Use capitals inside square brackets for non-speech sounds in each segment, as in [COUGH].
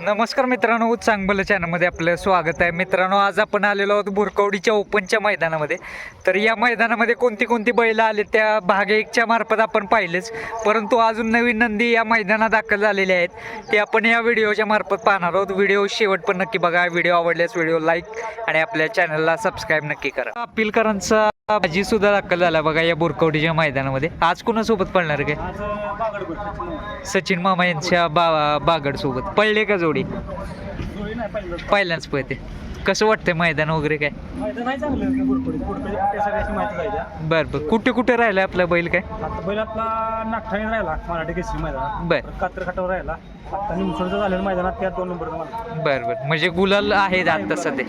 नमस्कार मित्रांनो चांगलं चॅनलमध्ये आपलं स्वागत आहे. मित्रांनो आज आपण आलेलो आहोत भुरकवडीच्या ओपनच्या मैदानामध्ये. तर या मैदानामध्ये कोणती कोणती बैल आले त्या भाग एकच्या मार्फत आपण पाहिलेच. परंतु अजून नवीन नंदी या मैदानात दाखल झालेले आहेत. ते आपण या व्हिडिओच्या मार्फत पाहणार आहोत. व्हिडिओ शेवट पण नक्की बघा. व्हिडिओ आवडल्यास व्हिडिओ लाईक आणि आपल्या चॅनलला सबस्क्राईब नक्की करा. अपिलकरांचा भाजी सुद्धा दाखल झाला बघा या बुरकवडीच्या मैदानामध्ये. आज कुणासोबत पळणार आहे काय सचिन मामा यांच्या बा बागड सोबत पळले का जोडी? पहिल्यांदाच पळते. कसं वाटतंय मैदान वगैरे काय? माहिती नाही चांगलं बुरकडे बुरकडे कुठे सगळ्याची माहिती जायच्या बर बर. कुठे कुठे राहिलाय आपला बैल काय? आता बैल आपला नागठाणे राहिला मराठी केसरी मैदानात. बर. कात्र खाटावर राहिला. आता निमसोडचं झालेलं मैदानात त्यात दोन नंबर मला बर बर. म्हणजे गुलाल आहेत आता सध्या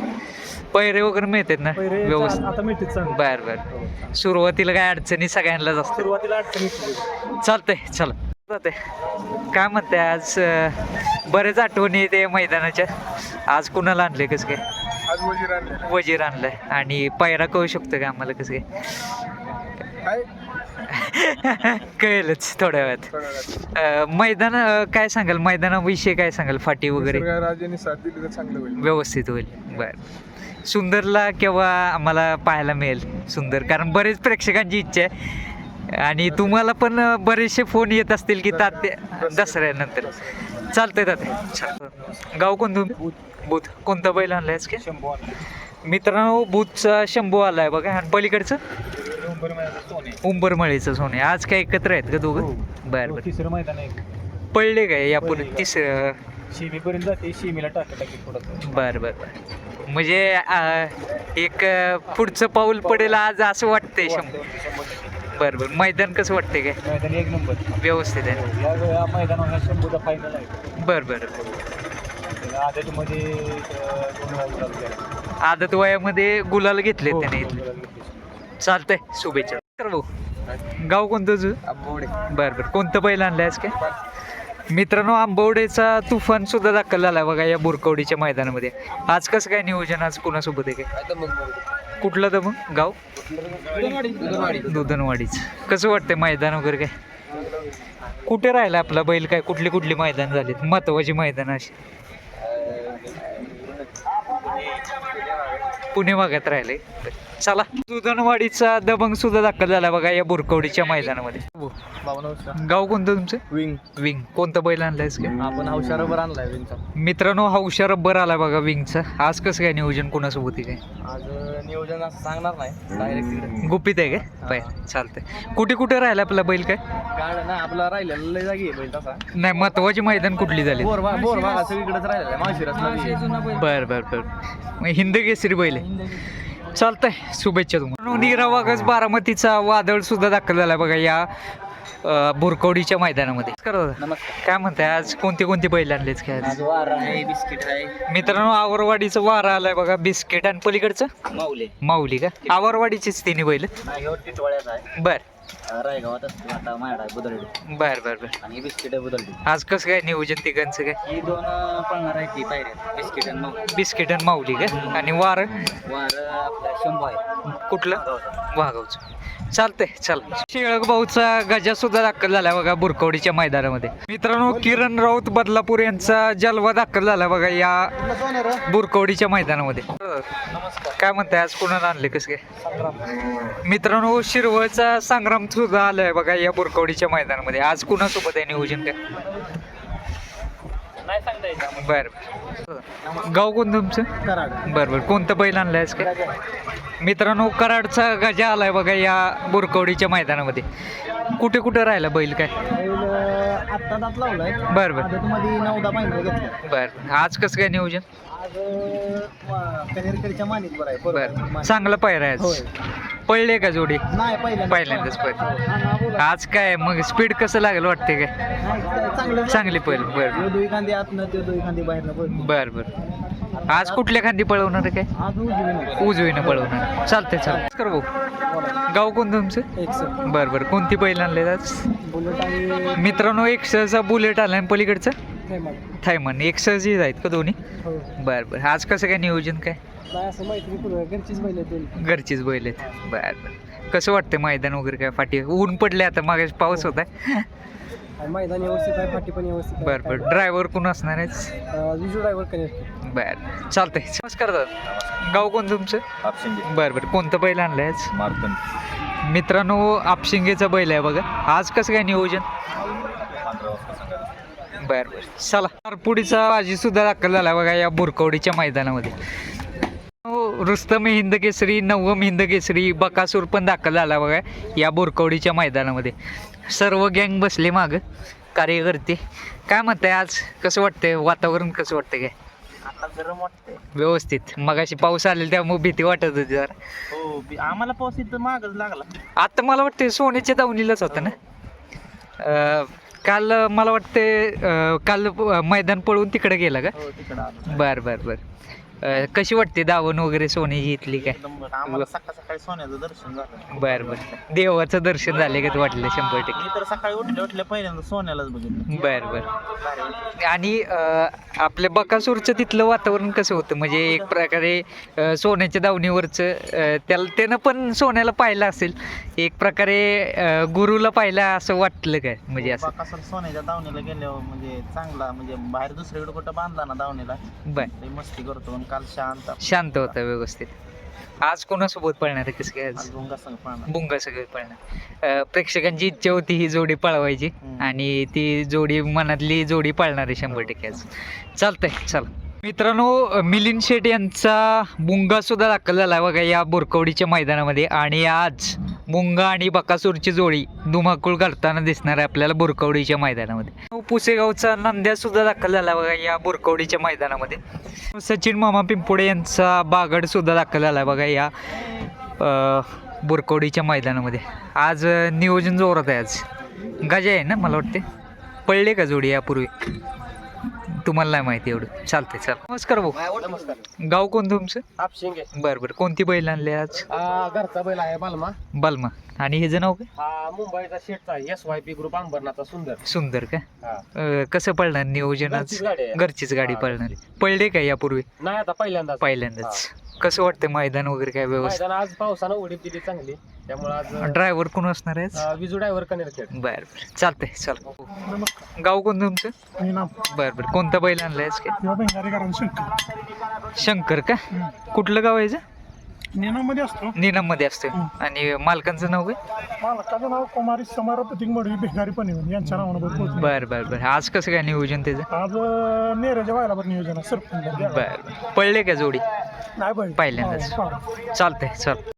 पैरे वगैरे मिळतात ना? पहिले व्यवस्थित. आता चांगलं. बर बर. सुरुवातीला काय अडचणी सगळ्यांनाच असतात? सुरुवातीला अडचणी येते. चालतंय चला. जाते काय म्हणते आज अं, बरेच आठवणी आहेत या मैदानाच्या. आज कुणाला आणले कसं काय? आज वजीर आणले आणलाय. आणि पायरा कळू शकतो का आम्हाला कसं काय? [LAUGHS] कळेलच थोड्या वेळात. मैदान काय सांगाल? मैदानाविषयी काय सांगाल? फाटी वगैरे? व्यवस्थित होईल. बर. सुंदरला केव्हा आम्हाला पाहायला मिळेल? सुंदर. कारण बरेच प्रेक्षकांची इच्छा आहे. आणि तुम्हाला पण बरेचसे फोन येत असतील की तात्या दसऱ्यानंतर. चालतंय तात्या. गाव कोणतं बुध. कोणता बैल आणलायस की? शंभू. मित्रांनो बुधचा शंभू आलाय बघा. आणि पलीकडचं? उंबरमळीचं सोने. आज काय एकत्र आहेत का दोघं? हो. बर बर. तिसरं मैदान आहे. पडले काय? पडले. तिसरं. शिमीपर्यंत जाते. शिमीला टाका टाकी थोडं बर बर बर. म्हणजे एक पुढचं पाऊल पडेल आज असं वाटतंय शंभर बर बर. मैदान कसं वाटतंय काय? मैदान एक नंबर. व्यवस्थित आहे. या या मैदानावर शंभूचा फायनल आहे. बर बर आदतमध्ये दोन वेळा गुलाल केला. आदत वयामध्ये गुलाल घेतले हो, त्याने. इथले. चालतंय शुभेच्छा. तर भाऊ गाव कोणतं तुझं? आंबवडे बर बर. कोणतं बैल आणलंयस काय? मित्रांनो आंबवडेचा तुफान सुद्धा दाखल झाला बघा या बुरकवडीच्या मैदानामध्ये. आज कसं काय नियोजन आज कुणासोबत आहे काय? कुठलं तर मग? गाव? दुधनवाडीच. कसं वाटतंय मैदान वगैरे काय? कुठे राहिलं आपला बैल काय? कुठली कुठली मैदान झालीत? महत्वाची मैदान अशी. पुणे भागात राहिले चला. दुधनवाडीचा दबंग सुद्धा दाखल झाला बघा या बुरकवडीच्या मैदानामध्ये. गाव कोणतं तुमचं? विंग. विंग. कोणतं बैल आणलायस काय आपण हौशा रबर आणलाय विंगचा. मित्रांनो हा हुशार रब्बर आला बघा विंगचा. आज कसं काय नियोजन कोणासोबत काय? आज नियोजन असं सांगणार नाही. डायरेक्ट गुपित आहे काय पाय चालतंय. कुठे कुठे राहिला आपला बैल काय? गाड ना आपला राहिलेला लय जागी आहे बैल तसा. नाही महत्वाची मैदान कुठली झाली? बोर बोर सगळीकडेच राहिलेला बर बर बर. मग हिंद केसरी बैल आहे. चालतंय शुभेच्छा तुम्हाला. नीरा वाघच बारामतीचा वादळ सुद्धा दाखल झाला बघा या बुरकवडीच्या मैदानामध्ये. नमस्कार काय म्हणताय आज कोणती कोणती बैल आणलीच काय? बिस्किट आहे. मित्रांनो आवरवाडीचं वारा आलाय बघा बिस्किट आणि पलीकडचं? माऊले. माऊली का? आवरवाडीचीच तिन्ही बैल. बर. रायगावात असतो आता आहे बुदरडी. बर बर बर. आणि बिस्किट आहे बुदरडी. आज कसं काय नियोजन तिघांचं काय? ही दोन पळणार आहे ती पायऱ्या बिस्किट आणि माऊली. बिस्किट आणि माऊली का? आणि वार? वार आपला शंभू आहे. कुठलं? वाघावचं. चालतंय चल. शेळक भाऊचा गजा सुद्धा दाखल झाला बघा बुरकवडीच्या मैदानामध्ये. मित्रांनो किरण राऊत बदलापूर यांचा जलवा दाखल झाला बघा या बुरकवडीच्या मैदानामध्ये. काय म्हणताय आज कोणाला आणले कसं काय? मित्रांनो शिरवळचा संग्राम सुद्धा आलाय बघा या बुरकवडीच्या मैदानामध्ये. आज कुणासोबत आहे नियोजन काय? नाही सांगता येत बर गाव कोण तुमचं? कराड. बर बर. कोणतं बैल आणलंयस काय? मित्रांनो कराडचा गजा आलाय बघा या बुरकवडीच्या मैदानामध्ये. कुठे कुठे राहिला बैल काय? आत्ता दात लावलाय. बर बर. महिने घेतला. बर. आज कसं काय नियोजन? आज कनेरकरच्या बरं आहे बर. चांगलं पायरा आहे होय. पळले का जोडी? नाही पहिल्यांदा पहिल्यांदाच पळ हा, बोला. आज काय मग स्पीड कसं लागेल वाटते काय? नाही, चांगलं चांगली पळ बर. आतनं बाहेरनं. बर बर. आज कुठल्या खांदी पळवणार आहे काय? आज उजवी नाही. उजवीनं पळवणार चालतंय चालतंय. कर भाऊ. गाव कोण तुमचं? एक सर. बर बर. कोणती बैल आणले आज? बुलेट आणि मित्रांनो एक सहजा बुलेट आला आणि पलीकडचं. थैमान. थायमन एक सहजीच आहेत का दोन्ही? हो. बर बर. आज कसं काय नियोजन काय? नाही असं माहिती घरचीच बैल आहेत दोन घरचीच बैल आहेत. बर बर. कसं वाटतं मैदान वगैरे काय? फाटी ऊन पडले आता मागे पाऊस होता. आणि मैदान व्यवस्थित आहे फाटी पण व्यवस्थित आहे. बरं बरं. ड्रायव्हर कोण असणार आहेत? अं, विजू ड्रायव्हर कनेक्ट बरं. चालतंय. नमस्कार दादा. गाव कोण तुमचं? आपशिंगे बरं बरं. कोणतं बैल आणलंय आज? मारतन मित्रांनो आपशिंगेचा बैल आहे बघा. आज कसं काय नियोजन? बर बर. चला. कारपुडीचा बाजी सुद्धा दाखल झाला बघा या बुरकवडीच्या मैदानामध्ये. हो, रुस्तम हिंद केसरी नवम हिंद केसरी बकासूर पण दाखल झाला बघा या बोरकवडीच्या मैदानामध्ये. सर्व गँग बसले माग कार्यकर्ते. काय म्हणताय आज? कसं वाटतंय? वातावरण कसं वाटतंय काय? आता गरम वाटतंय. व्यवस्थित. मगाशी पाऊस आलेला त्यामुळे भीती वाटत होती जरा. हो बी- आम्हाला पाऊस इथं मागच लागला. आता मला वाटतं सोन्याच्या दावणीलाच होतं ना? अं, काल मला वाटते अं, काल अं, मैदान पळून तिकडे गेला का? हो तिकडं आलो. बर बर बर. अं, कशी वाटते दावण वगैरे सोन्याची इथली काय. आम्हाला सकाळ सकाळी सोन्याचं दर्शन झालं. बर बर. देवाचं दर्शन झाले का वाटलं शंभर टक्के? मी तर सकाळी उठल्या उठल्या पहिल्यांदा सोन्यालाच बघितलं. बर बर. भारी वाटलं. आणि अं, आपल्या बकासूरचं तिथलं वातावरण कसं होतं? म्हणजे एक प्रकारे अं, सोन्याच्या दावणीवरचं अं, त्याला त्यानं पण सोन्याला पाहिलं असेल. एक प्रकारे अं, गुरुला पाहिलं असं वाटलं काय? म्हणजे असं. बाकासूर सोन्याच्या दावणीला गेल्यावर म्हणजे चांगला म्हणजे बाहेर दुसरीकडे कुठं बांधला ना दावणीला बर. ते मस्ती करतो आणि काल शांत. शांत होतं व्यवस्थित. आज कोणासोबत पळणार आहे कसं काय आज? भुंगा संघ पाहणार बुंगा सगळे पळणार. अं, प्रेक्षकांची इच्छा होती ही जोडी पळवायची हम्म. आणि ती जोडी मनातली जोडी पळणार आहे शंभर टक्के आज. चालतंय चल. मित्रांनो मिलिंद शेट यांचा मुंगा सुद्धा दाखल झाला बघा या बोरकवडीच्या मैदानामध्ये. आणि आज मुंगा आणि बकासूरची जोडी धुमाकूळ करताना दिसणार आहे आपल्याला बोरकवडीच्या मैदानामध्ये. हो, पुसेगावचा नंद्या सुद्धा दाखल झाला बघा या बोरकवडीच्या मैदानामध्ये. सचिन मामा पिंपुडे यांचा बागड सुद्धा दाखल झाला बघा या बोरकवडीच्या मैदानामध्ये. आज नियोजन जोरात आहे आज. गजा आहे ना मला वाटते. पडले का जोडी यापूर्वी? तुम्हाला नाही माहिती एवढं. चालतंय चाल. नमस्कार भाऊ. नमस्कार. गाव कोण तुमचं? आपशिंगे बरं बरं. कोणती बैल आणली आज? घरचा बैल आहे बालमा. बलमा. आणि हे नाव काय? हा मुंबईचा शेटचा एस वाय पी ग्रुप अंबरनाथचा सुंदर. सुंदर का? हा. अ, कसं पळणार नियोजन आज? घरचीच गाडी आहे. घरचीच गाडी हा, पळणार. पडले का यापूर्वी? नाही आता पहिल्यांदा पहिल्यांदाच. कसं वाटतं मैदान वगैरे काय व्यवस्थित? मैदान आज पावसानं उडीप दिली चांगली. त्यामुळे आज ड्रायव्हर कोण असणार आहे? अं, विजू ड्रायव्हर कनेक्ट बरं बरं. चालतंय चल. गाव कोण तुमचं? बरं बरं. कोणता बैल आणलाय आज काय? शंकर का? कुठलं गाव आहे याचं? निनामध्ये असतो. निनाममध्ये असतं आणि मालकांचं नाव काय? मालकाचं नाव कुमारी समारा प्रतीक मडवी भिकारी पण यांच्या नावानं बोलतो बरं बरं बरं. आज कसं काय नियोजन त्याचं? आज अं, नेरेच्या व्हायला बरं नियोजन आहे सरपंच. बरं बरं. पडले का जोडी? नाही बैल पहिल्यांदाच. हा. चालतंय चल